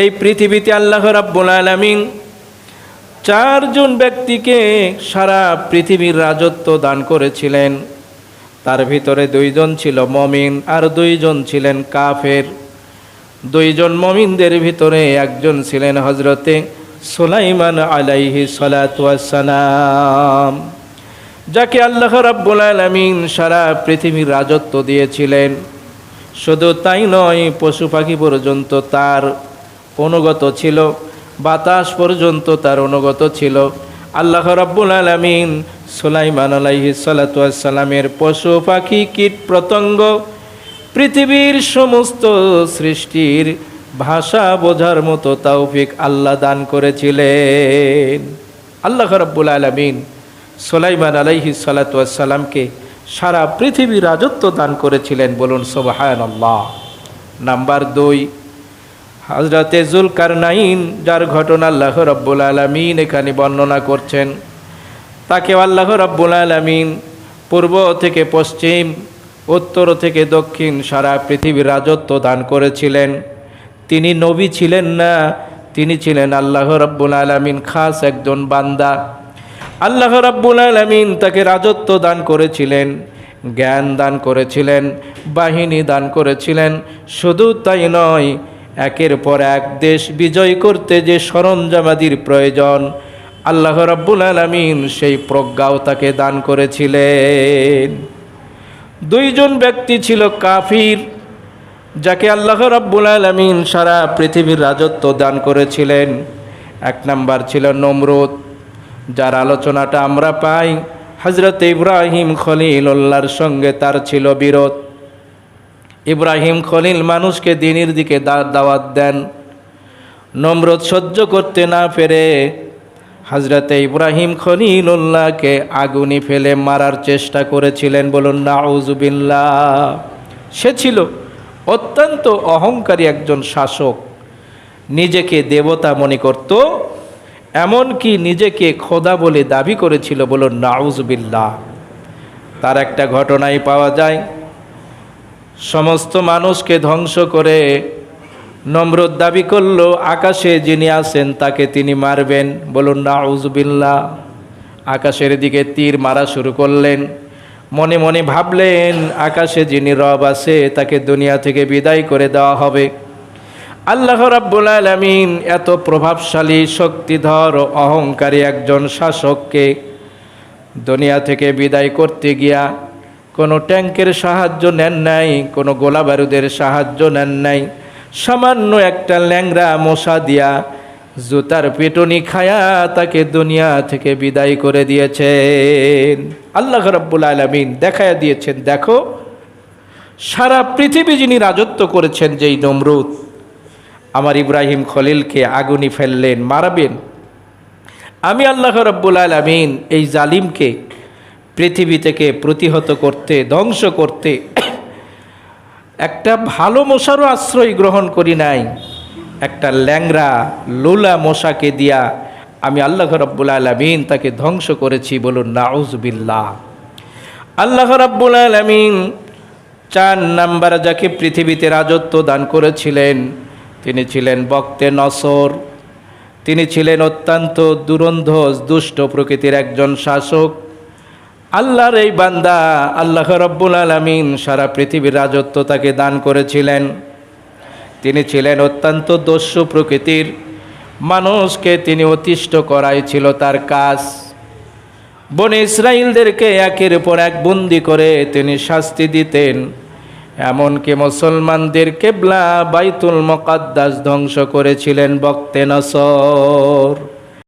এই পৃথিবীতে আল্লাহ রাব্বুল আলামিন চারজন ব্যক্তিকে সারা পৃথিবীর রাজত্ব দান করেছিলেন। তার ভিতরে দুইজন ছিল মমিন আর দুইজন ছিলেন কাফের। দুইজন মমিনদের ভিতরে একজন ছিলেন হজরতে সুলাইমান আলাইহি সালাম যাকে আল্লাহ রাব্বুল আলামিন সারা পৃথিবীর রাজত্ব দিয়েছিলেন। শুধু তাই নয়, পশু পাখি পর্যন্ত তার অনুগত ছিল, বাতাস পর্যন্ত তার অনুগত ছিল। আল্লাহ রাব্বুল আলামিন সুলাইমান আলাইহি সালামের পশু পাখি, কীট পতঙ্গ পৃথিবীর সমস্ত সৃষ্টির ভাষা বোঝার মতো তৌফিক আল্লাহ দান করেছিলেন। আল্লাহ রাব্বুল আলামিন সুলাইমান আলাইহি সালাতামকে সারা পৃথিবীর রাজত্ব দান করেছিলেন বলুন আল্লাহ নাম্বার দুই হজরতে জুলকার নাইন যার ঘটনা আল্লাহ রব্বুল আলমিন এখানে বর্ণনা করছেন তাকে আল্লাহ রব্বুল আলমিন পূর্ব থেকে পশ্চিম, উত্তর থেকে দক্ষিণ সারা পৃথিবীর রাজত্ব দান করেছিলেন। তিনি নবী ছিলেন না, তিনি ছিলেন আল্লাহ রব্বুল আলমিন খাস একজন বান্দা। আল্লাহ রাব্বুল আলামিন তাকে রাজত্ব দান করেছিলেন, জ্ঞান দান করেছিলেন, বাহিনী দান করেছিলেন, শুধু তাই নয় একের পর এক দেশ বিজয় করতে যে সরঞ্জামাদির প্রয়োজন, আল্লাহ রাব্বুল আলামিন সেই প্রজ্ঞাও তাকে দান করেছিলেন। দুইজন ব্যক্তি ছিল কাফির, যাকে আল্লাহ রাব্বুল আলামিন সারা পৃথিবীর রাজত্ব দান করেছিলেন। এক নাম্বার ছিল নমরুদ, যার আলোচনাটা আমরা পাই হজরত ইব্রাহিম খলিলুল্লাহর সঙ্গে তার ছিল বিরোধ। ইব্রাহিম খলিল মানুষকে দিনের দিকে দাওয়াত দেন। নম্রত সহ্য করতে না পেরে হজরতে ইব্রাহিম খলিলুল্লাহকে আগুনি ফেলে মারার চেষ্টা করেছিলেন বলুন নাউজুবিল্লা সে ছিল অত্যন্ত অহংকারী একজন শাসক। নিজেকে দেবতা মনে করত, এমনকি নিজেকে খোদা বলে দাবি করেছিল বলো নাউজবিল্লা তার একটা ঘটনাই পাওয়া যায়। সমস্ত মানুষকে ধ্বংস করে নম্রত দাবি করল, আকাশে যিনি আছেন তাকে তিনি মারবেন। বলুন নাউজবিল্লা আকাশের দিকে তীর মারা শুরু করলেন। মনে মনে ভাবলেন, আকাশে যিনি রব আছে, তাকে দুনিয়া থেকে বিদায় করে দেওয়া হবে। আল্লাহ রাব্বুল আলামিন এত প্রভাবশালী, শক্তিধর ও অহংকারী একজন শাসককে দুনিয়া থেকে বিদায় করতে গিয়া কোনো ট্যাঙ্কের সাহায্য নেন নাই, কোনো গোলা বারুদের সাহায্য নেন নাই। সামান্য একটা ল্যাংরা মশা দিয়া জুতার পেটনি খায়া তাকে দুনিয়া থেকে বিদায় করে দিয়েছেন। আল্লাহ রাব্বুল আলামিন দেখায়া দিয়েছেন, দেখো, সারা পৃথিবী যিনি রাজত্ব করেছেন যেই নমরুদ, আমার ইব্রাহিম খলিলকে আগুনি ফেললেন, মারাবেন। আমি আল্লাহ রব্বুল আলমিন এই জালিমকে পৃথিবী থেকে প্রতিহত করতে, ধ্বংস করতে একটা ভালো মশারও আশ্রয় গ্রহণ করি নাই। একটা ল্যাংরা লোলা মশাকে দিয়া আমি আল্লাহ রব্বুল আলমিন তাকে ধ্বংস করেছি বলুন নাউজবিল্লাহ আল্লাহ রব্বুল আলমিন চার নাম্বার যাকে পৃথিবীতে রাজত্ব দান করেছিলেন, তিনি ছিলেন বক্তে নসর, তিনি ছিলেন অত্যন্ত দুরন্ধ, দুষ্ট প্রকৃতির একজন শাসক আল্লাহর এই বান্দা আল্লাহ রব্বুল আলমিন সারা পৃথিবীর রাজত্ব তাকে দান করেছিলেন। তিনি ছিলেন অত্যন্ত দস্যু প্রকৃতির মানুষকে তিনি অতিষ্ঠ করাই ছিল তার কাজ। বনে ইসরায়েলদেরকে একের পর এক বন্দি করে তিনি শাস্তি দিতেন। এমনকি মুসলমানদের কেবলা বাইতুল মকাদ্দাস ধ্বংস করেছিলেন বক্তে নসর।